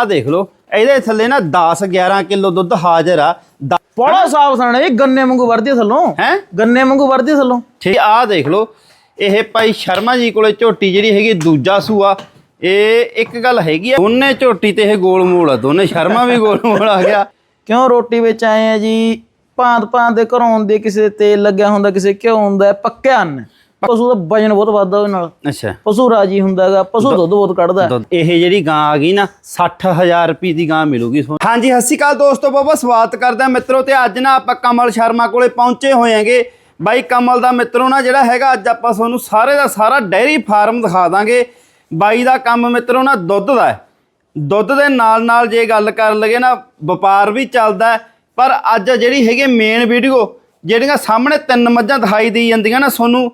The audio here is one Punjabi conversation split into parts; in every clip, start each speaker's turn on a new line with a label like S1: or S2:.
S1: ਆਹ ਦੇਖ ਲਓ ਇਹਦੇ ਥੱਲੇ ਨਾ 10 11 ਕਿਲੋ ਦੁੱਧ ਹਾਜ਼ਰ ਆ।
S2: ਬੜਾ ਸਾਫ਼ ਸਣ ਇਹ ਗੰਨੇ ਵਾਂਗੂ ਵਰਦੀ ਥੱਲੋਂ?
S1: ਹੈ?
S2: ਗੰਨੇ ਵਾਂਗੂ ਵਰਦੀ ਥੱਲੋਂ?
S1: ਠੀਕ ਆਹ ਦੇਖ ਲਓ ਇਹ ਭਾਈ ਸ਼ਰਮਾ ਜੀ ਕੋਲੇ ਝੋਟੀ ਜਿਹੜੀ ਹੈਗੀ ਦੂਜਾ ਸੂਆ। ਇਹ ਇੱਕ ਗੱਲ ਹੈਗੀ ਆ ਦੋਨੇ ਝੋਟੀ ਤੇ ਇਹ ਗੋਲ ਮੋਲ ਆ ਦੋਨੇ ਸ਼ਰਮਾ ਵੀ ਗੋਲ ਮੋਲ ਆ ਗਿਆ।
S2: ਕਿਉਂ ਰੋਟੀ ਵਿੱਚ ਆਏ ਆ ਜੀ? ਭਾਂਤ ਭਾਂਤ ਦੇ ਘਰੋਂ ਆਉਂਦੇ ਕਿਸੇ ਦੇ ਤੇਲ ਲੱਗਿਆ ਹੁੰਦਾ ਕਿਸੇ ਘਿਓ ਹੁੰਦਾ ਪੱਕਿਆ ਅੰਨ। ਪਸ਼ੂ ਦਾ ਵਜਨ ਬਹੁਤ ਵੱਧਦਾ ਉਹਦੇ ਨਾਲ।
S1: ਅੱਛਾ।
S2: ਪਸ਼ੂ ਰਾਜੀ ਹੁੰਦਾ ਹੈਗਾ ਪਸ਼ੂ ਦੁੱਧ ਬਹੁਤ ਕੱਢਦਾ।
S1: ਇਹ ਜਿਹੜੀ ਗਾਂ ਆ ਗਈ ਨਾ 60000 ਰੁਪਏ ਦੀ ਗਾਂ ਮਿਲੂਗੀ ਤੁਹਾਨੂੰ। ਹਾਂਜੀ ਸਤਿ ਸ਼੍ਰੀ ਅਕਾਲ ਦੋਸਤੋ ਬਹੁਤ ਸਵਾਗਤ ਕਰਦੇ ਮਿੱਤਰੋ ਤੇ ਅੱਜ ਨਾ ਆਪਾਂ ਕਮਲ ਸ਼ਰਮਾ ਕੋਲੇ ਪਹੁੰਚੇ ਹੋਏ ਆਂਗੇ ਬਾਈ ਕਮਲ ਦਾ ਮਿੱਤਰੋ ਨਾ ਜਿਹੜਾ ਹੈਗਾ ਅੱਜ ਆਪਾਂ ਤੁਹਾਨੂੰ ਸਾਰੇ ਦਾ ਸਾਰਾ ਡੈਰੀ ਫਾਰਮ ਦਿਖਾ ਦਾਂਗੇ। ਬਾਈ ਦਾ ਕੰਮ ਮਿੱਤਰੋ ਨਾ ਦੁੱਧ ਦਾ ਹੈ। ਦੁੱਧ ਦੇ ਨਾਲ ਨਾਲ ਜੇ ਗੱਲ ਕਰਨ ਲਗੇ ਨਾ ਵਪਾਰ ਵੀ ਚੱਲਦਾ ਪਰ ਅੱਜ ਜਿਹੜੀ ਹੈਗੀ ਮੇਨ ਵੀਡੀਓ ਜਿਹੜੀਆਂ ਸਾਹਮਣੇ ਤਿੰਨ ਮੱਝਾਂ ਦਿਖਾਈ ਦੀ ਜਾਂਦੀਆਂ ਨਾ ਤੁਹਾਨੂੰ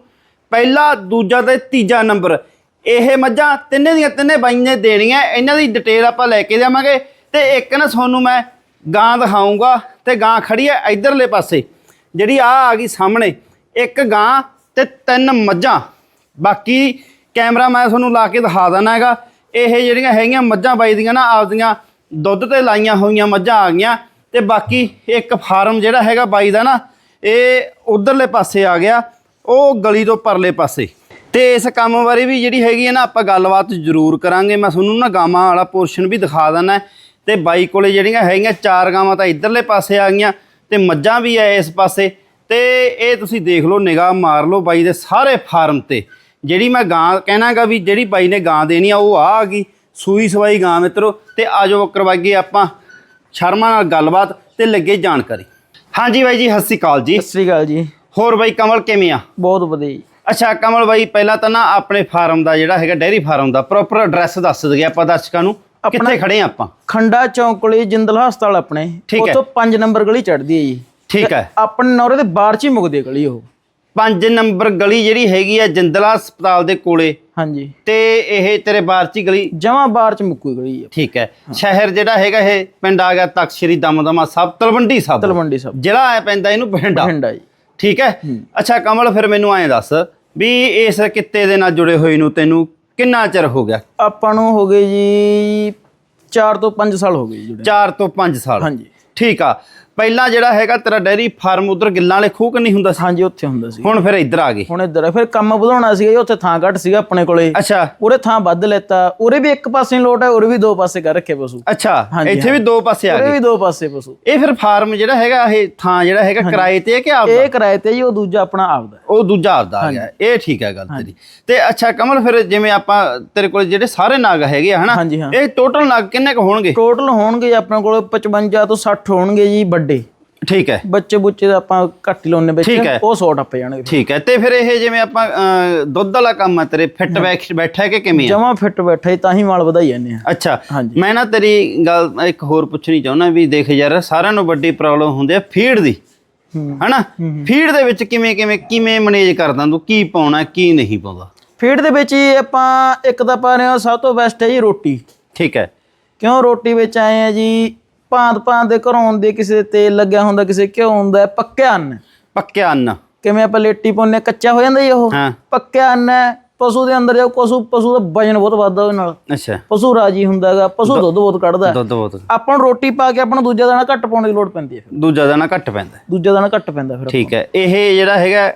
S1: ਪਹਿਲਾ, ਦੂਜਾ ਤੇ ਤੀਜਾ ਨੰਬਰ। ਇਹ ਮੱਝਾਂ ਤਿੰਨੇ ਦੀਆਂ ਤਿੰਨੇ ਬਾਈ ਨੇ ਦੇਣੀਆਂ। ਇਹਨਾਂ ਦੀ ਡਿਟੇਲ ਆਪਾਂ ਲੈ ਕੇ ਜਾਵਾਂਗੇ। ਤੇ ਇੱਕ ਨਾ ਤੁਹਾਨੂੰ ਮੈਂ ਗਾਂ ਦਿਖਾਉਂਗਾ ਤੇ ਗਾਂ ਖੜੀ ਹੈ ਇਧਰਲੇ ਪਾਸੇ। ਜਿਹੜੀ ਆ ਆ ਗਈ ਸਾਹਮਣੇ। ਇੱਕ ਗਾਂ ਤੇ ਤਿੰਨ ਮੱਝਾਂ। ਬਾਕੀ ਕੈਮਰਾ ਮੈਂ ਤੁਹਾਨੂੰ ਲਾ ਕੇ ਦਿਖਾ ਦਿੰਦਾ ਹੈਗਾ। ਇਹ ਜਿਹੜੀਆਂ ਹੈਗੀਆਂ ਮੱਝਾਂ ਬਾਈ ਦੀਆਂ ਨਾ, ਆਪਦੀਆਂ ਦੁੱਧ ਤੇ ਲਾਈਆਂ ਹੋਈਆਂ ਮੱਝਾਂ ਆ ਗਈਆਂ। ਤੇ ਬਾਕੀ ਇੱਕ ਫਾਰਮ ਜਿਹੜਾ ਹੈਗਾ ਬਾਈ ਦਾ ਨਾ, ਇਹ ਉਧਰਲੇ ਪਾਸੇ ਆ ਗਿਆ। ਉਹ ਗਲੀ ਤੋਂ ਪਰਲੇ ਪਾਸੇ। ਤੇ ਇਸ ਕੰਮ ਬਾਰੇ ਵੀ ਜਿਹੜੀ ਹੈਗੀ ਹੈ ਨਾ, ਆਪਾਂ ਗੱਲਬਾਤ ਜ਼ਰੂਰ ਕਰਾਂਗੇ। ਮੈਂ ਤੁਹਾਨੂੰ ਨਾ ਗਾਵਾਂ ਵਾਲਾ ਪੋਰਸ਼ਨ ਵੀ ਦਿਖਾ ਦਿੰਦਾ। ਤੇ ਬਾਈ ਕੋਲੇ ਜਿਹੜੀਆਂ ਹੈਗੀਆਂ, ਚਾਰ ਗਾਵਾਂ ਤਾਂ ਇਧਰਲੇ ਪਾਸੇ ਆ ਗਈਆਂ ਤੇ ਮੱਝਾਂ ਵੀ ਐ ਇਸ ਪਾਸੇ। ਤੇ ਇਹ ਤੁਸੀਂ ਦੇਖ ਲਓ, ਨਿਗਾਹ ਮਾਰ ਲਓ ਬਾਈ ਦੇ ਸਾਰੇ ਫਾਰਮ ਤੇ। ਜਿਹੜੀ ਮੈਂ ਗਾਂ ਕਹਿਣਾਗਾ ਵੀ ਜਿਹੜੀ ਬਾਈ ਨੇ ਗਾਂ ਦੇਣੀ ਆ, ਉਹ ਆ ਆ ਗਈ। ਸੂਈ ਸਵਾਈ ਗਾਂ ਮਿੱਤਰੋ, ਤੇ ਆਜੋ ਕਰਵਾਈਏ ਆਪਾਂ ਸ਼ਰਮਾ ਨਾਲ ਗੱਲਬਾਤ ਤੇ ਲੱਗੇ ਜਾਣਕਾਰੀ। ਹਾਂਜੀ ਬਾਈ ਜੀ, ਸਤਿ ਸ਼੍ਰੀ ਅਕਾਲ ਜੀ।
S2: ਸਤਿ ਸ੍ਰੀ ਅਕਾਲ ਜੀ।
S1: ਹੋਰ ਬਾਈ ਕਮਲ ਕਿਵੇਂ ਆ?
S2: ਬਹੁਤ ਵਧੀਆ ਜੀ।
S1: ਅੱਛਾ ਕਮਲ ਬਾਈ ਪਹਿਲਾਂ ਤਾਂ ਨਾ ਆਪਣੇ ਫਾਰਮ ਦਾ ਜਿਹੜਾ ਹੈਗਾ ਡੈਰੀ ਫਾਰਮ ਦਾ ਪ੍ਰੋਪਰ ਐਡਰੈਸ ਦੱਸ ਦਈਏ ਆਪਾਂ ਦਰਸ਼ਕਾਂ ਨੂੰ। ਕਿੱਥੇ ਖੜੇ ਆ ਆਪਾਂ?
S2: ਖੰਡਾ ਚੌਂਕ ਕੋਲੇ ਜਿੰਦਲ ਹਸਪਤਾਲ ਆਪਣੇ। ਉੱਥੋਂ 5 ਨੰਬਰ ਗਲੀ ਚੜਦੀ ਹੈ ਜੀ।
S1: ਠੀਕ ਹੈ।
S2: ਆਪਣੇ ਨੌਰੇ ਦੇ ਬਾਹਰ ਚ ਹੀ ਮੁਕਦੀ ਹੈ ਗਲੀ ਉਹ।
S1: 5 ਨੰਬਰ ਗਲੀ ਜਿਹੜੀ ਹੈਗੀ ਆ ਜਿੰਦਲਾ ਹਸਪਤਾਲ ਦੇ ਕੋਲੇ।
S2: ਹਾਂਜੀ।
S1: ਤੇ ਇਹ ਤੇਰੇ ਬਾਰਚੀ ਗਲੀ?
S2: ਜਮਾਂ ਬਾਹਰ ਚ ਮੁੱਕੂ ਗਲੀ ਹੈ
S1: ਠੀਕ ਹੈ। ਸ਼ਹਿਰ ਜਿਹੜਾ ਹੈਗਾ ਇਹ ਪਿੰਡ ਆ ਗਿਆ ਤਖਤ ਸ਼੍ਰੀ ਦਮਦਮਾ ਸਾਹਿਬ ਤਲਵੰਡੀ ਸਾਹਿਬ।
S2: ਤਲਵੰਡੀ ਸਾਹਿਬ।
S1: ਜ਼ਿਲ੍ਹਾ ਆ ਪੈਂਦਾ ਇਹਨੂੰ ਪਿੰਡ ਆ
S2: ਬਠਿੰਡਾ ਜੀ।
S1: ਠੀਕ ਹੈ? ਅੱਛਾ ਕਮਲ ਫਿਰ ਮੈਨੂੰ ਐਂ ਦੱਸ ਵੀ ਇਸ ਕਿੱਤੇ ਦੇ ਨਾਲ ਜੁੜੇ ਹੋਏ ਨੂੰ ਤੈਨੂੰ ਕਿੰਨਾ ਚਿਰ ਹੋ ਗਿਆ?
S2: ਆਪਾਂ ਨੂੰ ਹੋ ਗਏ ਜੀ 4 ਤੋਂ 5 ਸਾਲ ਹੋ ਗਏ ਜੀ ਜੁੜੇ
S1: 4 ਤੋਂ 5 ਸਾਲ।
S2: ਹਾਂਜੀ।
S1: ਠੀਕ ਆ। ਪਹਿਲਾਂ ਜਿਹੜਾ ਹੈਗਾ ਤੇਰਾ ਡੈਰੀ ਫਾਰਮ ਉਧਰ ਗਿੱਲਾਂ ਵਾਲੇ ਖੂਹ ਨਹੀਂ ਹੁੰਦਾ ਸੀ?
S2: ਹਾਂਜੀ ਉੱਥੇ ਹੁੰਦਾ ਸੀ।
S1: ਹੁਣ ਫਿਰ ਇੱਧਰ ਆ ਗਏ।
S2: ਹੁਣ ਇੱਧਰ ਆ। ਫਿਰ ਕੰਮ ਵਧਾਉਣਾ ਸੀਗਾ ਜੀ ਉੱਥੇ ਥਾਂ ਘੱਟ ਸੀਗਾ ਆਪਣੇ ਕੋਲੇ।
S1: ਅੱਛਾ।
S2: ਉਰੇ ਥਾਂ ਵੱਧ ਲੈਤਾ। ਉਰੇ ਵੀ ਇੱਕ ਪਾਸੇ ਲੋਟ ਹੈ ਉਰੇ ਵੀ ਦੋ ਪਾਸੇ ਕਰ ਰੱਖੇ ਪਸ਼ੂ।
S1: ਅੱਛਾ
S2: ਹਾਂਜੀ,
S1: ਇੱਥੇ ਵੀ ਦੋ ਪਾਸੇ ਆ
S2: ਉਰੇ
S1: ਗਏ।
S2: ਵੀ ਦੋ ਪਾਸੇ ਪਸ਼ੂ।
S1: ਇਹ ਫਿਰ ਫਾਰਮ ਜਿਹੜਾ ਹੈਗਾ ਇਹ ਥਾਂ ਜਿਹੜਾ ਹੈਗਾ ਕਿਰਾਏ ਤੇ ਹੈ ਕਿ ਆਪਦਾ?
S2: ਇਹ ਕਿਰਾਏ ਤੇ ਜੀ ਉਹ ਦੂਜਾ ਆਪਣਾ ਆਪਦਾ।
S1: ਉਹ ਦੂਜਾ ਆਪਦਾ ਆ ਗਿਆ। ਇਹ ਠੀਕ ਹੈ ਗੱਲ ਤੇਰੀ। ਤੇ ਅੱਛਾ ਕਮਲ ਫਿਰ ਜਿਵੇਂ ਆਪਾਂ ਤੇਰੇ ਕੋਲ ਜਿਹੜੇ ਸਾਰੇ ਨਾਗ ਹੈਗੇ ਆ ਹਨਾ?
S2: ਹਾਂਜੀ, ਹਾਂ।
S1: ਇਹ ਟੋਟਲ ਨਾਗ ਕਿੰਨੇ ਕੁ ਹੋਣਗੇ?
S2: ਟੋਟਲ ਹੋਣਗੇ ਜੀ ਆਪਣੇ ਕੋਲ 55 ਤੋਂ 60 ਹੋਣਗੇ ਜੀ ਵੱਡੇ
S1: ਠੀਕ ਹੈ।
S2: ਬੱਚੇ ਬੁੱਚੇ ਦਾ ਆਪਾਂ ਘੱਟ ਹੀ ਲਾਉਣੇ ਵਿੱਚ।
S1: ਠੀਕ ਹੈ।
S2: ਉਹ 100 ਟੱਪ ਜਾਣਗੇ।
S1: ਠੀਕ ਹੈ। ਤੇ ਫਿਰ ਇਹ ਜਿਵੇਂ ਆਪਾਂ ਅਹ, ਦੁੱਧ ਵਾਲਾ ਕੰਮ ਹੈ ਤੇਰੇ ਫਿੱਟ ਬੈਠ ਬੈਠਾ ਹੈ ਕਿ ਕਿਵੇਂ ਆ?
S2: ਜਮਾ ਫਿੱਟ ਬੈਠਾ ਹੀ ਤਾਂ ਹੀ ਮਾਲ ਵਧਾਈ ਜਾਂਦੇ ਆ।
S1: ਅੱਛਾ।
S2: ਹਾਂਜੀ।
S1: ਮੈਂ ਨਾ ਤੇਰੀ ਗੱਲ ਇੱਕ ਹੋਰ ਪੁੱਛਣੀ ਚਾਹੁੰਦਾ ਵੀ ਦੇਖ ਯਾਰ ਸਾਰਿਆਂ ਨੂੰ ਵੱਡੀ ਪ੍ਰੋਬਲਮ ਹੁੰਦੀ ਹੈ ਫੀਡ ਦੀ।
S2: ਹੂੰ।
S1: ਹਨਾ? ਫੀਡ ਦੇ ਵਿੱਚ ਕਿਵੇਂ ਕਿਵੇਂ ਕਿਵੇਂ ਮੈਨੇਜ ਕਰਦਾ ਤੂੰ ਕੀ ਪਾਉਣਾ ਕੀ ਨਹੀਂ ਪਾਉਂਦਾ?
S2: ਫੀਡ ਦੇ ਵਿੱਚ ਹੀ ਆਪਾਂ ਇੱਕ ਤਾਂ ਪਾ ਰਹੇ ਹਾਂ ਸਭ ਤੋਂ ਬੈਸਟ ਹੈ ਜੀ ਰੋਟੀ।
S1: ਠੀਕ ਹੈ।
S2: ਕਿਉਂ ਰੋਟੀ ਵਿੱਚ ਆਏ ਆ ਜੀ? ਭਾਂਤ ਭਾਂਤ ਦੇ ਘਰੋਂ ਆਉਂਦੇ ਕਿਸੇ ਦੇ ਤੇਲ ਲੱਗਿਆ ਹੁੰਦਾ ਕਿਸੇ ਘਿਓ ਹੁੰਦਾ ਹੈ, ਪੱਕਿਆ ਅੰਨ।
S1: ਪੱਕਿਆ ਅੰਨ।
S2: ਕਿਵੇਂ ਆਪਾਂ ਲੇਟੀ ਪਾਉਂਦੇ ਹਾਂ, ਕੱਚਾ ਹੋ ਜਾਂਦਾ ਜੀ ਉਹ?
S1: ਹਾਂ।
S2: ਪੱਕਿਆ ਅੰਨ ਹੈ ਪਸ਼ੂ ਦੇ ਅੰਦਰ ਜਾਓ ਪਸ਼ੂ ਪਸ਼ੂ ਦਾ ਵਜਨ ਬਹੁਤ ਵੱਧਦਾ ਉਹਦੇ ਨਾਲ।
S1: ਅੱਛਾ।
S2: ਪਸ਼ੂ ਰਾਜੀ ਹੁੰਦਾ ਹੈਗਾ ਪਸ਼ੂ ਦੁੱਧ ਬਹੁਤ ਕੱਢਦਾ। ਹੈ।
S1: ਦੁੱਧ ਬਹੁਤ
S2: ਆਪਾਂ ਨੂੰ ਰੋਟੀ ਪਾ ਕੇ ਆਪਾਂ ਨੂੰ ਦੂਜਾ ਦਾਣਾ ਘੱਟ ਪਾਉਣ ਦੀ ਲੋੜ ਪੈਂਦੀ ਹੈ ਫਿਰ।
S1: ਦੂਜਾ ਦਾਣਾ ਘੱਟ ਪੈਂਦਾ।
S2: ਦੂਜਾ ਦਾਣਾ ਘੱਟ ਪੈਂਦਾ ਫਿਰ
S1: ਠੀਕ ਹੈ। ਇਹ ਜਿਹੜਾ ਹੈਗਾ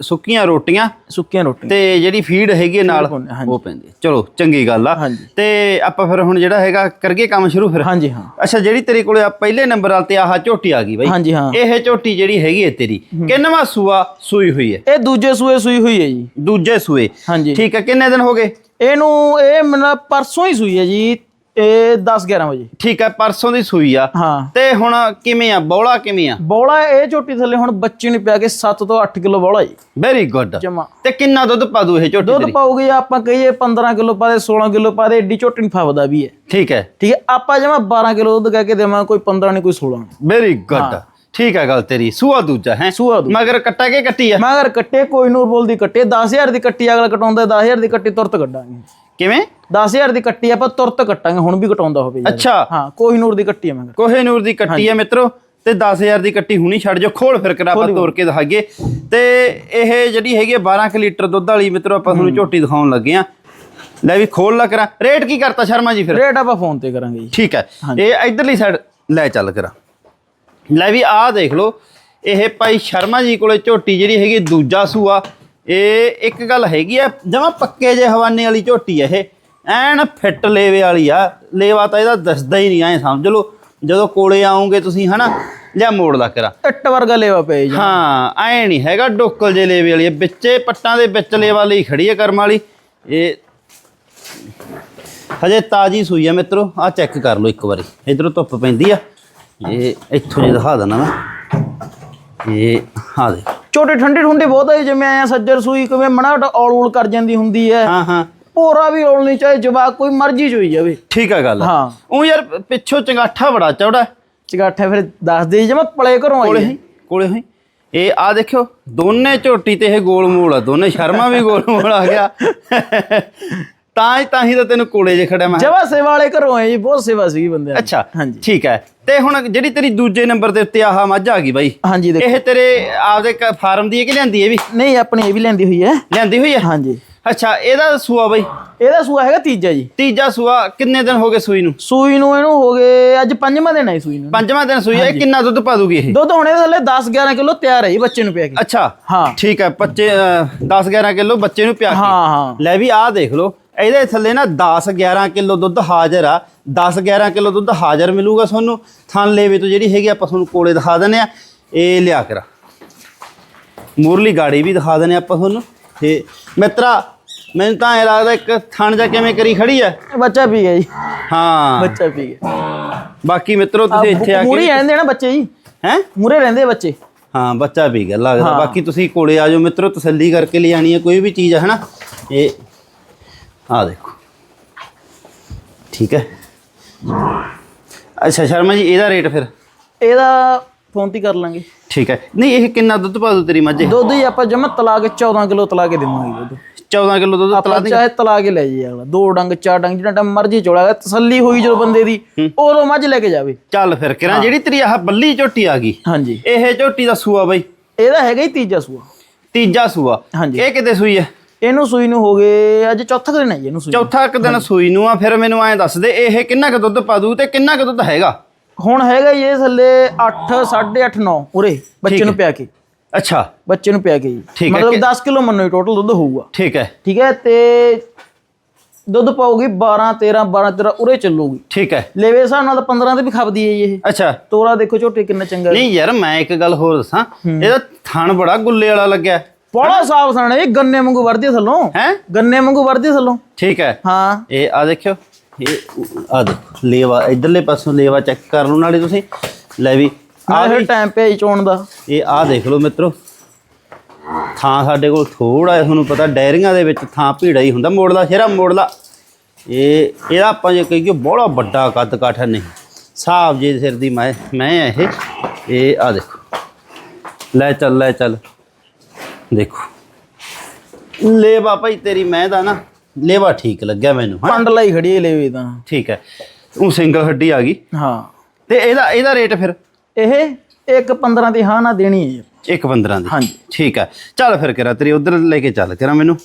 S1: ਸੁੱਕੀਆਂ ਰੋਟੀਆਂ
S2: ਸੁੱਕੀਆਂ ਰੋਟੀਆਂ।
S1: ਤੇ ਜਿਹੜੀ ਫੀਡ ਹੈਗੀ ਹੈ ਨਾਲ
S2: ਪਾਉਂਦੇ, ਹਾਂਜੀ।
S1: ਉਹ ਪੈਂਦੀ ਹੈ। ਚਲੋ ਚੰਗੀ ਗੱਲ ਆ।
S2: ਹਾਂਜੀ।
S1: ਤੇ ਆਪਾਂ ਫਿਰ ਹੁਣ ਜਿਹੜਾ ਹੈਗਾ ਕਰਗੇ ਕੰਮ ਸ਼ੁਰੂ ਫਿਰ?
S2: ਹਾਂਜੀ ਹਾਂ।
S1: ਅੱਛਾ ਜਿਹੜੀ ਤੇਰੇ ਕੋਲੇ ਆ ਪਹਿਲੇ ਨੰਬਰ ਵਾਲ ਤੇ ਆਹ ਝੋਟੀ ਆ ਗਈ ਬਾਈ।
S2: ਹਾਂਜੀ ਹਾਂ।
S1: ਇਹ ਝੋਟੀ ਜਿਹੜੀ ਹੈਗੀ ਹੈ ਤੇਰੀ ਕਿੰਨਵਾਂ ਸੂਆ ਸੂਈ ਹੋਈ ਹੈ?
S2: ਇਹ ਦੂਜੇ ਸੂਏ ਸੂਈ ਹੋਈ ਹੈ ਜੀ।
S1: ਦੂਜੇ ਸੂਏ।
S2: ਹਾਂਜੀ।
S1: ਠੀਕ ਹੈ ਕਿੰਨੇ ਦਿਨ ਹੋ ਗਏ?
S2: ਇਹਨੂੰ ਇਹ ਮਤਲਬ ਪਰਸੋਂ ਹੀ ਸੂਈ ਹੈ ਜੀ। ਇਹ 10 11 ਵਜੇ।
S1: ਠੀਕ ਹੈ ਪਰਸੋਂ ਦੀ ਸੂਈ ਆ।
S2: ਹਾਂ।
S1: ਤੇ ਹੁਣ ਕਿਵੇਂ ਆ? ਬੌਲਾ ਕਿਵੇਂ ਆ?
S2: ਬੋਲਾ ਇਹ ਝੋਟੀ ਥੱਲੇ ਹੁਣ ਬੱਚੇ ਨੂੰ ਪਿਆ ਕੇ 7 ਤੋਂ 8 ਕਿਲੋ ਬੋਲਾ ਜੀ।
S1: ਵੈਰੀ ਗੁੱਡ
S2: ਜਮਾ।
S1: ਤੇ ਕਿੰਨਾ ਦੁੱਧ ਪਾ ਦੂ ਇਹ ਝੋਟੀ
S2: ਦੁੱਧ ਪਾਉਗੀ ਆਪਾਂ ਕਹੀਏ 15 ਕਿਲੋ ਪਾ ਦੇ 16 ਕਿਲੋ ਪਾ ਦੇ ਏਡੀ ਝੋਟੀ ਫਾਵਦਾ ਵੀ ਹੈ
S1: ਠੀਕ ਹੈ।
S2: ਠੀਕ ਹੈ ਆਪਾਂ ਜਮਾ 12 ਕਿਲੋ ਦੁੱਧ ਕਹਿ ਕੇ ਦੇਵਾਂ ਕੋਈ 15 ਨਹੀਂ ਕੋਈ 16
S1: ਵੈਰੀ ਗੁੱਡ ਠੀਕ ਹੈ ਗੱਲ ਤੇਰੀ। ਸੂਆ ਦੂਜਾ ਹੈ?
S2: ਸੂਆ ਦੂ
S1: ਮਗਰ ਕੱਟਾ ਕੇ ਕੱਟੀ ਆ?
S2: ਮਗਰ ਕੱਟੇ ਕੋਈ ਨੂਰ ਬੋਲਦੀ ਕੱਟੇ 10000 ਦੀ ਕੱਟੀ ਅਗਲਾ ਕਟਾਉਂਦਾ 10000 ਦੀ ਕੱਟੀ ਤੁਰਤ ਕੱਢਾਂਗੇ।
S1: ਕਿਵੇਂ?
S2: 10000 ਦੀ ਕੱਟੀ ਆਪਾਂ ਤੁਰਤ ਕੱਟਾਂਗੇ ਹੁਣ ਵੀ ਕਟਾਉਂਦਾ ਹੋਵੇ।
S1: ਅੱਛਾ।
S2: ਹਾਂ ਕੋਈ ਨੂਰ ਦੀ ਕੱਟੀ ਹੈ ਮਗਰ
S1: ਕੋਹੇ ਨੂਰ ਦੀ ਕੱਟੀ ਆ ਮਿੱਤਰੋ ਤੇ 10000 ਦੀ ਕੱਟੀ ਹੁਣੀ ਛੱਡ ਜੋ ਖੋਲ ਫਿਰ ਕਰ ਆਪਾਂ ਤੋੜ ਕੇ ਦਿਖਾਈਏ। ਤੇ ਇਹ ਜਿਹੜੀ ਹੈਗੀ ਆ 12 ਕੁ ਲੀਟਰ ਦੁੱਧ ਵਾਲੀ ਮਿੱਤਰੋ ਆਪਾਂ ਤੁਹਾਨੂੰ ਝੋਟੀ ਦਿਖਾਉਣ ਲੱਗੇ ਆ। ਲੈ ਵੀ ਖੋਲ ਲਾ ਕਰਾਂ। ਰੇਟ ਕੀ ਕਰਤਾ ਸ਼ਰਮਾ ਜੀ ਫਿਰ?
S2: ਰੇਟ ਆਪਾਂ ਫੋਨ ਤੇ ਕਰਾਂਗੇ ਜੀ।
S1: ਠੀਕ ਹੈ ਇਹ ਇਧਰਲੀ ਸਾਈਡ ਲੈ ਚੱਲ ਕਰਾਂ। ਲੈ ਵੀ ਆਹ ਦੇਖ ਲਓ ਇਹ ਭਾਈ ਸ਼ਰਮਾ ਜੀ ਕੋਲੇ ਝੋਟੀ ਜਿਹੜੀ ਹੈਗੀ ਦੂਜਾ ਸੂਆ। ਇਹ ਇੱਕ ਗੱਲ ਹੈਗੀ ਆ ਜਮਾ ਪੱਕੇ ਜੇ ਹਵਾਨੇ ਵਾਲੀ ਝੋਟੀ ਆ ਇਹ। ਐਨ ਫਿੱਟ ਲੇਵੇ ਵਾਲੀ ਆ। ਲੇਵਾ ਤਾਂ ਇਹਦਾ ਦੱਸਦਾ ਹੀ ਨਹੀਂ ਐ ਸਮਝ ਲਓ। ਜਦੋਂ ਕੋਲੇ ਆਉਂਗੇ ਤੁਸੀਂ ਹਨਾ ਲਿਆ ਮੋੜ ਲਾ ਕਰਾਂ।
S2: ਟੱਟ ਵਰਗਾ ਲੇਵਾ ਪਿਆ ਜੀ।
S1: ਹਾਂ ਐ ਨਹੀਂ ਹੈਗਾ ਡੋਕਲ ਜੇ ਲੇਵੇ ਵਾਲੀ। ਆ। ਵਿੱਚੇ ਪੱਟਾਂ ਦੇ ਵਿੱਚ ਲੇਵਾ ਲਈ ਖੜੀ ਹੈ ਕਰਮ ਵਾਲੀ। ਇਹ ਹਜੇ ਤਾਜੀ ਸੂਈ ਆ ਮਿੱਤਰੋ। ਆ ਚੈੱਕ ਕਰ ਲਓ ਇੱਕ ਵਾਰੀ। ਇਧਰੋਂ ਧੁੱਪ ਪੈਂਦੀ ਆ। ਇਹ ਇੱਥੋਂ ਜੇ ਦਿਖਾ ਦਿੰਦਾ ਮੈਂ। ਇਹ ਆ ਦੇ।
S2: ਛੋਟੇ ਠੰਡੇ ਠੁੰਡੇ ਬਹੁਤ ਹੈ ਜਿਵੇਂ ਆਇਆ ਸੱਜਰ ਸੂਈ ਕਿਵੇਂ ਮਣਾ ਔਲ ਔਲ ਕਰ ਜਾਂਦੀ ਹੁੰਦੀ ਹੈ।
S1: ਹਾਂ ਹਾਂ।
S2: ਪੋਰਾ ਵੀ ਔਲ ਨਹੀਂ ਚਾਹੇ ਜਵਾਕ ਕੋਈ ਮਰਜ਼ੀ ਚੋਈ ਜਾਵੇ।
S1: ਠੀਕ ਆ ਗੱਲ।
S2: ਹਾਂ।
S1: ਉਹ ਯਾਰ ਪਿੱਛੋਂ ਚੰਗਾਠਾ ਬੜਾ ਚੌੜਾ।
S2: ਚਗਾਠੇ ਫਿਰ ਦੱਸ ਦੇ ਜਿਵੇਂ ਪਲੇ ਘਰੋਂ ਆਈ
S1: ਕੋਲੇ ਕੋਲੇ ਹੀ ਇਹ ਆ ਦੇਖਿਓ ਦੋਨੇ ਝੋਟੀ ਤੇ ਇਹ ਗੋਲ ਮੋਲ ਆ। ਦੋਨੇ ਸ਼ਰਮਾ ਵੀ ਗੋਲ ਮੋਲ ਆ ਗਿਆ। ਤਾਂ ਹੀ ਤਾਂ ਹੀ ਤਾਂ ਤੈਨੂੰ ਕੋਲੇ ਜੇ ਖੜਿਆ ਮੈਂ
S2: ਜਵਾ ਸੇਵਾ ਵਾਲੇ ਘਰੋਂ ਆਏ ਜੀ ਬਹੁਤ ਸੇਵਾ ਸੀਗੀ ਬੰਦੇ ਦੀ।
S1: ਅੱਛਾ
S2: ਹਾਂਜੀ।
S1: ਠੀਕ ਹੈ। ਤੇ ਹੁਣ ਜਿਹੜੀ ਤੇਰੀ ਦੂਜੇ ਨੰਬਰ ਦੇ ਉੱਤੇ ਆਹ ਮੱਝ ਆ ਗਈ ਬਾਈ।
S2: ਹਾਂਜੀ ਦੇਖੋ।
S1: ਇਹ ਤੇਰੇ ਆਪਦੇ ਕ- ਫਾਰਮ ਦੀ ਹੈ ਕਿ ਲਿਆਂਦੀ ਹੈ ਵੀ?
S2: ਨਹੀਂ ਆਪਣੀ ਇਹ ਵੀ ਲੈਂਦੀ ਹੋਈ ਹੈ।
S1: ਲਿਆਂਦੀ ਹੋਈ ਹੈ?
S2: ਹਾਂਜੀ।
S1: ਅੱਛਾ ਇਹਦਾ ਸੂਆ ਬਾਈ?
S2: ਇਹਦਾ ਸੂਆ ਹੈਗਾ ਤੀਜਾ ਜੀ।
S1: ਤੀਜਾ ਸੂਆ ਕਿੰਨੇ ਦਿਨ ਹੋ ਗਏ ਸੂਈ ਨੂੰ?
S2: ਸੂਈ ਨੂੰ ਇਹਨੂੰ ਹੋ ਗਏ ਅੱਜ ਪੰਜਵਾਂ ਦਿਨ ਹੈ ਸੂਈ ਨੂੰ।
S1: ਪੰਜਵਾਂ ਦਿਨ ਸੂਈ ਹੈ ਇਹ ਕਿੰਨਾ ਦੁੱਧ ਪਾ ਦੂਗੀ ਇਹ?
S2: ਦੁੱਧ ਹੋਣੇ ਦੇ ਥੱਲੇ 10 11 ਕਿਲੋ ਤਿਆਰ ਹੈ ਜੀ ਬੱਚੇ ਨੂੰ ਪਿਆ ਕੇ।
S1: ਅੱਛਾ
S2: ਹਾਂ।
S1: ਠੀਕ ਹੈ ਬੱਚੇ 10 11 ਕਿਲੋ ਬੱਚੇ ਨੂੰ ਪਿਆ ਕੇ।
S2: ਹਾਂ ਹਾਂ।
S1: ਲੈ ਵੀ ਆਹ ਦੇਖ ਲਓ। ਇਹਦੇ ਥੱਲੇ ਨਾ 10 11 ਕਿਲੋ ਦੁੱਧ ਹਾਜ਼ਰ ਆ। 10 11 ਕਿਲੋ ਦੁੱਧ ਹਾਜ਼ਰ ਮਿਲੂਗਾ ਤੁਹਾਨੂੰ। ਥਣ ਲੇਵੇ ਤੋਂ ਜਿਹੜੀ ਹੈਗੀ ਆਪਾਂ ਤੁਹਾਨੂੰ ਕੋਲੇ ਦਿਖਾ ਦਿੰਦੇ ਆ। ਇਹ ਲਿਆ ਕਰਾ। ਮੂਰਲੀ ਗਾੜੀ ਵੀ ਦਿਖਾ ਦਿੰਦੇ ਆਪਾਂ ਤੁਹਾਨੂੰ। ਤੇ ਮਿੱਤਰਾ ਮੈਨੂੰ ਤਾਂ ਇਹ ਲੱਗਦਾ ਇੱਕ ਥਣ ਜਾ ਕਿਵੇਂ ਕਰੀ ਖੜੀ ਆ?
S2: ਬੱਚਾ ਪੀ ਗਿਆ ਜੀ।
S1: ਹਾਂ।
S2: ਬੱਚਾ ਪੀ ਗਿਆ।
S1: ਬਾਕੀ ਮਿੱਤਰੋ ਤੁਸੀਂ ਇੱਥੇ ਆ
S2: ਮੂਰੇ
S1: ਕੇ
S2: ਰਹਿੰਦੇ ਨਾ ਬੱਚੇ ਜੀ।
S1: ਹੈ?
S2: ਮੂਰੇ ਰਹਿੰਦੇ ਬੱਚੇ।
S1: ਹਾਂ ਬੱਚਾ ਵੀ ਗਿਆ ਲੱਗਦਾ। ਬਾਕੀ ਤੁਸੀਂ ਕੋਲੇ ਆ ਜਾਓ ਮਿੱਤਰੋ ਤਸੱਲੀ ਕਰਕੇ ਲਿਆਣੀ ਹੈ ਕੋਈ ਵੀ ਚੀਜ਼ ਹੈ ਹਨਾ? ਇਹ ਆ ਦੇਖੋ। ਠੀਕ ਹੈ। ਅੱਛਾ ਸ਼ਰਮਾ ਜੀ ਇਹਦਾ ਰੇਟ ਫਿਰ?
S2: ਇਹਦਾ ਫੋਨ ਤੇ ਹੀ ਕਰ ਲਾਂਗੇ।
S1: ਠੀਕ ਹੈ। ਨਹੀਂ ਇਹ ਕਿੰਨਾ ਦੁੱਧ ਪਾ ਦੂ ਤੇਰੀ ਮੱਝ? ਇਹ?
S2: ਦੁੱਧ ਹੀ ਆਪਾਂ ਜਮਾ ਤਲਾ ਕੇ 14 ਕਿਲੋ ਤਲਾ ਕੇ ਦੇਵਾਂਗੇ ਦੁੱਧ।
S1: 14 ਕਿਲੋ ਦੁੱਧ ਤਲਾ
S2: ਆਪਾਂ
S1: ਦੇ
S2: ਚਾਹੇ ਤਲਾ ਕੇ ਲੈ ਜਾਈਏ ਅਗਲਾ। ਦੋ ਡੰਗ ਚਾਰ ਡੰਗ ਜਿਹੜਾ ਟਾਈਮ ਮਰਜ਼ੀ ਚੋਲਾ ਤਸੱਲੀ ਹੋਈ ਜਦੋਂ ਬੰਦੇ ਦੀ ਉਦੋਂ ਮੱਝ ਲੈ ਕੇ ਜਾਵੇ।
S1: ਚੱਲ ਫਿਰ ਕਿਰਾਂ ਜਿਹੜੀ ਤੇਰੀ ਆਹ ਬੱਲੀ ਝੋਟੀ ਆ ਗਈ
S2: ਹਾਂਜੀ।
S1: ਇਹ ਝੋਟੀ ਦਾ ਸੂਆ ਬਈ।
S2: ਇਹਦਾ ਹੈਗਾ ਹੀ ਤੀਜਾ ਸੂਆ।
S1: ਤੀਜਾ ਸੂਆ।
S2: ਹਾਂਜੀ।
S1: ਇਹ ਕਿਤੇ ਸੂਈ ਹੈ?
S2: ਇਹਨੂੰ ਸੂਈ ਨੂੰ ਹੋ ਗਏ ਅੱਜ ਚੌਥਾ ਦਿਨ ਹੈ ਜੀ ਇਹਨੂੰ ਸੂਈ ਨੂੰ।
S1: ਚੌਥਾ ਇੱਕ ਦਿਨ ਸੂਈ ਨੂੰ ਆ ਫਿਰ ਮੈਨੂੰ ਐਂ ਦੱਸ ਦੇ ਇਹ ਕਿੰਨਾ ਕੁ ਦੁੱਧ ਪਾ ਦੂ ਤੇ ਕਿੰਨਾ ਕੁ ਦੁੱਧ ਹੈਗਾ?
S2: ਹੁਣ ਹੈਗਾ ਜੀ ਇਹ ਥੱਲੇ 8 8.5 9 ਉਰੇ ਬੱਚੇ ਨੂੰ ਪਿਆ ਕੇ।
S1: ਅੱਛਾ।
S2: ਬੱਚੇ ਨੂੰ ਪਿਆ ਕੇ ਜੀ।
S1: ਹੈ
S2: ਮਤਲਬ
S1: ਕਿ-
S2: 10 ਕਿਲੋ ਮੰਨੋ ਟੋਟਲ ਦੁੱਧ ਹੋਊਗਾ।
S1: ਠੀਕ ਹੈ।
S2: ਠੀਕ ਹੈ ਤੇ ਦੁੱਧ ਪਾਉਗੀ 12 13 12 13 ਉਰੇ ਚੱਲੂਗੀ।
S1: ਠੀਕ ਹੈ।
S2: ਲੇਵੇ ਹਿਸਾਬ ਨਾਲ ਤਾਂ 15 ਤੇ ਵੀ ਖਪਦੀ ਹੈ ਜੀ ਇਹ।
S1: ਅੱਛਾ।
S2: ਤੋਰਾ ਦੇਖੋ ਝੋਟੇ ਕਿੰਨਾ ਚੰਗਾ
S1: ਨਹੀਂ ਯਾਰ ਮੈਂ ਇੱਕ ਗੱਲ ਹੋਰ ਦੱਸਾਂ ਇਹਦਾ ਥਣ ਬੜਾ ਗੁੱਲੇ ਵਾਲਾ ਲੱਗਿਆ।
S2: ਬੜਾ ਸਾਫ਼ ਸਾਣਾ ਇਹ ਗੰਨੇ ਵਾਂਗੂ ਵਰਦੀ ਥੱਲੋਂ।
S1: ਹੈ?
S2: ਗੰਨੇ ਵਾਂਗੂ ਵਰਦੀ ਥੱਲੋਂ।
S1: ਠੀਕ ਹੈ।
S2: ਹਾਂ।
S1: ਇਹ ਆ ਦੇਖਿਓ ਇਹ ਆ ਦੇਖੋ ਲੇਵਾ ਇਧਰਲੇ ਪਾਸੋਂ ਲੇਵਾ ਚੈੱਕ ਕਰ ਲਓ ਨਾਲੇ ਤੁਸੀਂ। ਲੈ ਵੀ ਆ
S2: ਆਹ ਫਿਰ ਟਾਈਮ ਪਿਆ ਜੀ ਚੋਣ ਦਾ।
S1: ਇਹ ਆ ਦੇਖ ਲਓ ਮਿੱਤਰੋ। ਥਾਂ ਸਾਡੇ ਕੋਲ ਥੋੜਾ ਤੁਹਾਨੂੰ ਪਤਾ ਡੈਰੀਆਂ ਦੇ ਵਿੱਚ ਥਾਂ ਭੀੜਾ ਹੀ ਹੁੰਦਾ ਮੋੜਲਾ ਸ਼ੇਰਾ ਮੋੜਲਾ। ਇਹ ਇਹਦਾ ਆਪਾਂ ਜੇ ਕਹੀਏ ਬੜਾ ਵੱਡਾ ਕੱਦ ਕਾਠ ਨਹੀਂ। ਸਾਹਬ ਜੀ ਸਿਰ ਦੀ ਮੈਂ ਮੈਂ ਇਹ ਇਹ ਆ ਦੇਖੋ। ਲੈ ਚੱਲ ਲੈ ਚੱਲ। ਦੇਖੋ। ਲੇਵਾ ਭਾਈ ਤੇਰੀ ਮੈਂ ਦਾ ਨਾ ਲੇਵਾ ਠੀਕ ਲੱਗਿਆ ਮੈਨੂੰ ਹਾਂ
S2: ਪੰਡ ਲਈ ਖੜੀ ਹੈ ਲੇਵੇ ਤਾਂ।
S1: ਠੀਕ ਹੈ। ਉਹ ਸਿੰਗਲ ਹੱਡੀ ਆ ਗਈ।
S2: ਹਾਂ।
S1: ਤੇ ਇਹਦਾ ਇਹਦਾ ਰੇਟ ਫਿਰ?
S2: ਇਹ ਇੱਕ 15 ਦੀ ਹਾਂ ਨਾ ਦੇਣੀ ਹੈ
S1: ਇੱਕ 15 ਦੀ।
S2: ਹਾਂਜੀ।
S1: ਠੀਕ ਹੈ। ਚੱਲ ਫਿਰ ਕਰਾ ਤੇਰੀ ਉਧਰ ਲੈ ਕੇ ਚੱਲ ਕਰਾ ਮੈਨੂੰ।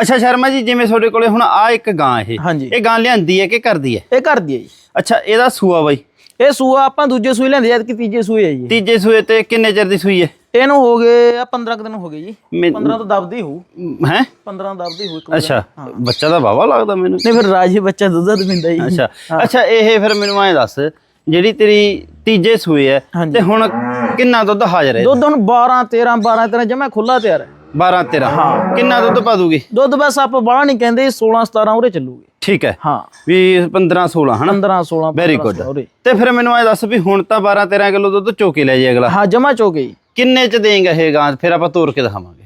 S1: ਅੱਛਾ ਸ਼ਰਮਾ ਜੀ ਜਿਵੇਂ ਤੁਹਾਡੇ ਕੋਲੇ ਹੁਣ ਆ ਇੱਕ ਗਾਂ ਇਹ। ਇਹ ਗਾਂ ਲਿਆਂਦੀ ਹੈ ਕਿ ਕਰਦੀ ਹੈ?
S2: ਇਹ ਕਰਦੀ ਹੈ ਜੀ।
S1: ਅੱਛਾ ਇਹਦਾ ਸੂਆ ਬਾਈ?
S2: ਇਹ ਸੂਆ ਆਪਾਂ ਦੂਜੇ ਸੂਈ ਲੈਂਦੇ ਜਦ ਕਿ ਤੀਜੇ ਸੂਈ ਹੈ ਜੀ।
S1: ਤੀਜੇ ਸੂਏ ਤੇ ਕਿੰਨੇ ਚਿਰ ਦੀ ਸੂਈ ਹੈ?
S2: ਇਹਨੂੰ ਹੋ ਗਏ ਆ 15 ਕੁ ਦਿਨ ਹੋ ਗਏ ਜੀ।
S1: ਮੈਂ-
S2: 15 ਤੋਂ ਦਬਦੀ ਹੋਊ।
S1: ਹੈ?
S2: 15 ਦਬਦੀ ਹੋਊ ਇੱਕ ਵਾਰ।
S1: ਅੱਛਾ ਬੱਚਾ ਦਾ ਬਾਵਾ ਲੱਗਦਾ ਮੈਨੂੰ।
S2: ਨਹੀਂ ਫਿਰ ਰਾਜੀ ਬੱਚਾ ਦੁੱਧ ਦੁੱਧ ਪੀਂਦਾ ਜੀ।
S1: ਅੱਛਾ ਅੱਛਾ ਇਹ ਫਿਰ ਮੈਨੂੰ ਐਂ ਦੱਸ ਜਿਹੜੀ ਤੇਰੀ ਤੀਜੇ ਸੂਏ ਹੈ
S2: ਹਾਂਜੀ।
S1: ਤੇ ਹੁਣ ਕਿੰਨਾ ਦੁੱਧ ਹਾਜ਼ਰ ਹੈ?
S2: ਦੁੱਧ ਹੁਣ 12 13 12 13 ਜਮਾ ਖੁੱਲਾ ਤਿਆਰ ਹੈ।
S1: 12 13 ਹਾਂ। ਕਿੰਨਾ ਦੁੱਧ ਪਾ ਦੂਗੀ?
S2: ਦੁੱਧ ਬਸ ਆਪਾਂ ਬਾਹਲਾ ਨਹੀਂ ਕਹਿੰਦੇ 16 17 ਉਰੇ ਚੱਲੂਗੇ।
S1: ਠੀਕ ਹੈ।
S2: ਹਾਂ।
S1: ਵੀ 15 16 ਹਨਾ?
S2: 15 16
S1: ਵੈਰੀ ਗੁੱਡ ਤੇ ਫਿਰ ਮੈਨੂੰ ਐ ਦੱਸ ਵੀ ਹੁਣ ਤਾਂ 12 13 ਕਿਲੋ ਦੁੱਧ ਚੋਕੇ ਲੈ ਜੇ ਅਗਲਾ।
S2: ਹਾਂ ਜਮਾ ਚੋ ਗਈ
S1: ਕਿੰਨੇ ਚ ਦੇਂਗਾ ਇਹ ਗਾਂ ਫਿਰ ਆਪਾਂ ਤੋਰ ਕੇ ਦਿਖਾਵਾਂਗੇ।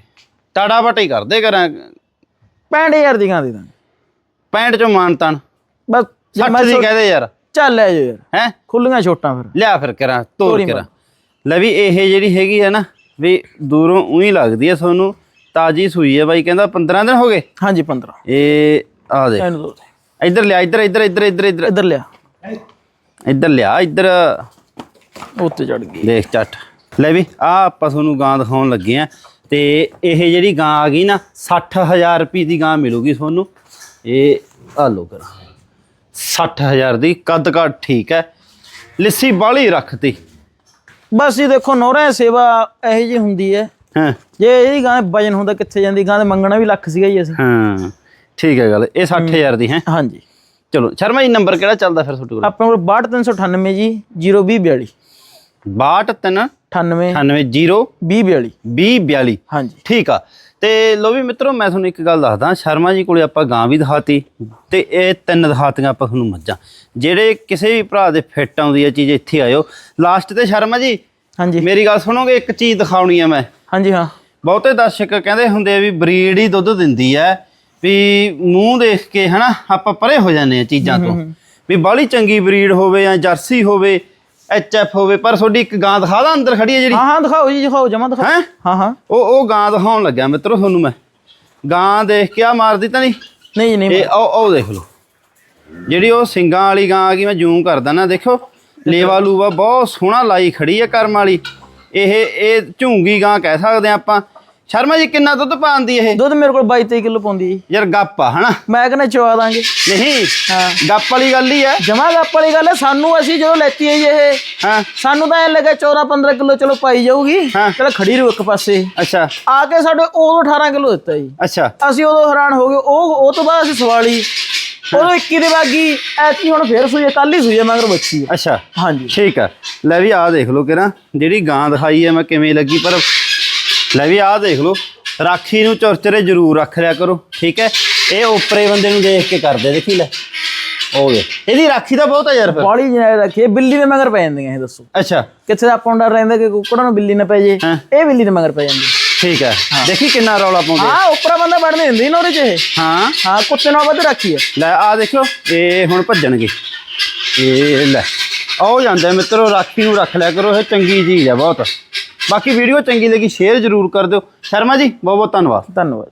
S1: ਟਾੜਾ ਬਟਾ ਹੀ ਕਰਦੇ ਕਰਾਂ।
S2: 65000 ਦੀ ਗਾਂ ਦੇ ਦਾਂਗੇ।
S1: 65 ਚੋਂ ਮਾਨਤਾਨ
S2: ਬਸ
S1: 60 ਦੀ ਕਹਦੇ ਯਾਰ।
S2: ਚੱਲ ਲੈ ਯਾਰ।
S1: ਹੈ?
S2: ਖੁੱਲੀਆਂ ਛੋਟਾਂ ਫਿਰ।
S1: ਲਿਆ ਫਿਰ ਕਰਾਂ ਤੋਰ ਕਰਾਂ। ਲੈ ਵੀ ਇਹ ਜਿਹੜੀ ਹੈਗੀ ਹੈ ਨਾ ਵੀ ਦੂਰੋਂ ਉਹੀ ਲੱਗਦੀ ਹੈ ਤੁਹਾਨੂੰ ਤਾਜੀ ਸੂਈ ਹੈ ਬਾਈ ਕਹਿੰਦਾ 15 ਦਿਨ ਹੋ ਗਏ?
S2: ਹਾਂਜੀ 15
S1: ਇਹ ਆ ਦੋ ਇੱਧਰ ਲਿਆ ਇੱਧਰ ਇੱਧਰ ਇੱਧਰ ਇੱਧਰ ਇੱਧਰ।
S2: ਇੱਧਰ ਲਿਆ।
S1: ਇੱਧਰ ਲਿਆ ਇੱਧਰ।
S2: ਉੱਤੇ ਚੜ ਗਈ।
S1: ਦੇਖ ਚੱਟ। ਲੈ ਵੀ ਆ ਆਪਾਂ ਤੁਹਾਨੂੰ ਗਾਂ ਦਿਖਾਉਣ ਲੱਗੇ ਆ। ਤੇ ਇਹ ਜਿਹੜੀ ਗਾਂ ਆ ਗਈ ਨਾ 60000 ਰੁਪਏ ਦੀ ਗਾਂ ਮਿਲੂਗੀ ਤੁਹਾਨੂੰ। ਇਹ ਆ ਲੋ ਕਰ। 60000 ਦੀ ਕੱਦ ਕਾਠ ਠੀਕ ਹੈ। ਲਿੱਸੀ ਬਾਲੀ ਰੱਖਤੀ।
S2: ਬਸ ਇਹ ਦੇਖੋ ਨੋਰਾ ਸੇਵਾ ਇਹੋ ਜੀ ਹੁੰਦੀ ਹੈ।
S1: ਹਾਂ।
S2: ਜੇ ਇਹਦੀ ਗਾਂ ਦਾ ਵਜਨ ਹੁੰਦਾ ਕਿੱਥੇ ਜਾਂਦੀ? ਗਾਂ ਦੇ ਮੰਗਣਾ ਵੀ ਲੱਖ ਸੀਗਾ ਜੀ ਅਸੀਂ।
S1: ਹਾਂ ਠੀਕ ਹੈ ਗੱਲ। ਇਹ 60000 ਦੀ ਹੈ।
S2: ਹਾਂਜੀ।
S1: ਚਲੋ ਸ਼ਰਮਾ ਜੀ ਨੰਬਰ ਕਿਹੜਾ ਚੱਲਦਾ ਫਿਰ ਤੁਹਾਡੇ ਕੋਲ?
S2: ਆਪਣੇ ਕੋਲ 62398 ਜੀ 02042
S1: 62
S2: 98
S1: 98
S2: 2042
S1: 2042
S2: ਹਾਂਜੀ।
S1: ਠੀਕ ਆ। ਤੇ ਲੋ ਵੀ ਮਿੱਤਰੋ ਮੈਂ ਤੁਹਾਨੂੰ ਇੱਕ ਗੱਲ ਦੱਸਦਾ ਸ਼ਰਮਾ ਜੀ ਕੋਲੇ ਆਪਾਂ ਗਾਂ ਵੀ ਦਿਖਾਤੀ ਤੇ ਇਹ ਤਿੰਨ ਦਿਖਾਤੀਆਂ ਆਪਾਂ ਤੁਹਾਨੂੰ ਮੱਝਾਂ। ਜਿਹੜੇ ਕਿਸੇ ਵੀ ਭਰਾ ਦੇ ਫਿੱਟ ਆਉਂਦੀ ਹੈ ਚੀਜ਼ ਇੱਥੇ ਆਇਓ। ਲਾਸਟ ਤੇ ਸ਼ਰਮਾ ਜੀ
S2: ਹਾਂਜੀ।
S1: ਮੇਰੀ ਗੱਲ ਸੁਣੋਗੇ ਇੱਕ ਚੀਜ਼ ਦਿਖਾਉਣੀ ਆ ਮੈਂ।
S2: ਹਾਂਜੀ ਹਾਂ।
S1: ਬਹੁਤੇ ਦਰਸ਼ਕ ਕਹਿੰਦੇ ਹੁੰਦੇ ਆ ਵੀ ਬਰੀਡ ਹੀ ਦੁੱਧ ਦਿੰਦੀ ਐ ਵੀ ਮੂੰਹ ਦੇਖ ਕੇ ਹਨਾ ਆਪਾਂ ਪਰੇ ਹੋ ਜਾਂਦੇ ਆ ਚੀਜ਼ਾਂ ਤੋਂ। ਵੀ ਬਾਹਲੀ ਚੰਗੀ ਬਰੀਡ ਹੋਵੇ ਜਾਂ ਜਰਸੀ ਹੋਵੇ ਐਚਐਫ ਹੋਵੇ ਪਰ ਤੁਹਾਡੀ ਇੱਕ ਗਾਂ ਦਿਖਾ ਦਾਂ ਅੰਦਰ ਖੜੀ ਹੈ ਜਿਹੜੀ।
S2: ਹਾਂ ਹਾਂ ਦਿਖਾਓ ਜੀ ਦਿਖਾਓ ਜਮਾ ਦਿਖਾਓ।
S1: ਹੈ?
S2: ਹਾਂ ਹਾਂ।
S1: ਉਹ ਉਹ ਗਾਂ ਦਿਖਾਉਣ ਲੱਗਿਆ ਮਿੱਤਰੋ ਤੁਹਾਨੂੰ ਮੈਂ। ਗਾਂ ਦੇਖ ਕੇ ਆ ਮਾਰਦੀ ਤਾਂ ਨਹੀਂ?
S2: ਨਹੀਂ ਜੀ, ਨਹੀਂ
S1: ਇਹ ਉਹ ਉਹ ਦੇਖ ਲਓ। ਜਿਹੜੀ ਉਹ ਸਿੰਗਾਂ ਵਾਲੀ ਗਾਂ ਆ ਗਈ ਮੈਂ ਜ਼ੂਮ ਕਰਦਾ ਨਾ ਦੇਖੋ। ਲੇਵਾ ਲੂਵਾ ਬਹੁਤ ਸੋਹਣਾ ਲਾਈ ਖੜੀ ਹੈ ਕਰਮ ਵਾਲੀ। ਇਹ ਇਹ ਝੂੰਗੀ ਗਾਂ ਕਹਿ ਸਕਦੇ ਆ ਆਪਾਂ। ਸ਼ਰਮਾ ਜੀ ਕਿੰਨਾ ਦੁੱਧ ਪਾਉਂਦੀ ਇਹ?
S2: ਦੁੱਧ ਮੇਰੇ ਕੋਲ 22 23 ਕਿਲੋ ਪਾਉਂਦੀ ਜੀ।
S1: ਯਾਰ ਗੱਪ ਆ ਹਨਾ?
S2: ਮੈਂ ਕਹਿੰਦਾ ਚਵਾ ਦਾਂਗੇ।
S1: ਨਹੀਂ
S2: ਹਾਂ।
S1: ਗੱਪ ਵਾਲੀ ਗੱਲ ਹੀ ਹੈ
S2: ਜਮਾ ਗੱਪ ਵਾਲੀ ਗੱਲ ਹੈ ਸਾਨੂੰ ਅਸੀਂ ਜਦੋਂ ਲੈਤੀ ਹੈ ਇਹ
S1: ਹਾਂ।
S2: ਸਾਨੂੰ ਤਾਂ ਐ ਲੱਗਾ 14 15 ਕਿਲੋ ਚਲੋ ਪਾਈ ਜਾਊਗੀ। ਚਲ ਖੜੀ ਰਹੂ ਇੱਕ ਪਾਸੇ।
S1: ਅੱਛਾ।
S2: ਆ ਕੇ ਸਾਡੇ ਉਦੋਂ 18 ਕਿਲੋ ਦਿੱਤਾ ਜੀ।
S1: ਅੱਛਾ।
S2: ਅਸੀਂ ਉਦੋਂ ਹੈਰਾਨ ਹੋ ਗਏ ਉਹ ਉਹ ਤੋਂ ਬਾਅਦ ਅਸੀਂ ਸਵਾਲੀ। ਉਦੋਂ 21 ਦੇ ਬਾਗੀ ਐਤੀ ਹੁਣ ਫੇਰ ਸੂਈ ਕੱਲ ਹੀ ਸੂਈ ਮਗਰ ਬੱਚੀ
S1: ਅੱਛਾ।
S2: ਹਾਂਜੀ।
S1: ਠੀਕ ਹੈ ਲੈ ਵੀ ਆਹ ਦੇਖ ਲਓ ਕਿਰਾ ਜਿਹੜੀ ਗਾਂ ਦਿਖਾਈ ਹੈ ਮੈਂ ਕਿਵੇਂ ਲੱਗੀ ਪਰ ਲੈ ਵੀ ਆਹ ਦੇਖ ਲਓ ਰਾਖੀ ਨੂੰ ਚੁਰਚਰੇ ਜ਼ਰੂਰ ਰੱਖ ਲਿਆ ਕਰੋ ਠੀਕ ਹੈ? ਇਹ ਉੱਪਰੇ ਬੰਦੇ ਨੂੰ ਦੇਖ ਕੇ ਕਰਦੇ ਦੇਖੀ ਲੈ। ਉਹ ਦੇ ਇਹਦੀ ਰਾਖੀ ਤਾਂ ਬਹੁਤ ਹੈ ਯਾਰ ਫਿਰ।
S2: ਬਾਲੀ ਜਨਾਇ ਰੱਖੀ ਬਿੱਲੀ ਦੇ ਮਗਰ ਪੈ ਜਾਂਦੀਆਂ ਇਹ ਦੱਸੋ।
S1: ਅੱਛਾ।
S2: ਕਿੱਥੇ ਆਪਾਂ ਨੂੰ ਡਰ ਰਹਿੰਦਾ ਕਿ ਕੁੱਕੜਾਂ ਨੂੰ ਬਿੱਲੀ ਨਾ ਪੈ ਜੇ?
S1: ਹਾਂ।
S2: ਇਹ ਬਿੱਲੀ ਦੇ ਮਗਰ ਪੈ ਜਾਂਦੀ।
S1: ਠੀਕ ਹੈ। ਦੇਖੀ ਕਿੰਨਾ ਰੌਲਾ ਪਾਉਂਦੇ
S2: ਹਾਂ ਉੱਪਰ ਬੰਦਾ ਵੜਨ ਨਹੀਂ ਹੁੰਦੀ ਨਾ ਉਹਦੇ ਚ ਇਹ।
S1: ਹਾਂ।
S2: ਹਾਂ ਕੁੱਤੇ ਨਾਲ ਵੱਧ ਰੱਖੀ ਹੈ
S1: ਲੈ ਆ ਦੇਖੋ ਇਹ ਹੁਣ ਭੱਜਣਗੇ। ਇਹ ਲੈ ਆਓ ਜਾਂਦਾ ਮਿੱਤਰੋ ਰਾਖੀ ਨੂੰ ਰੱਖ ਲਿਆ ਕਰੋ ਇਹ ਚੰਗੀ ਚੀਜ਼ ਹੈ ਬਹੁਤ। ਬਾਕੀ ਵੀਡੀਓ ਚੰਗੀ ਲੱਗੀ ਸ਼ੇਅਰ ਜ਼ਰੂਰ ਕਰ ਦਿਓ। ਸ਼ਰਮਾ ਜੀ ਬਹੁਤ ਬਹੁਤ ਧੰਨਵਾਦ।
S2: ਧੰਨਵਾਦ।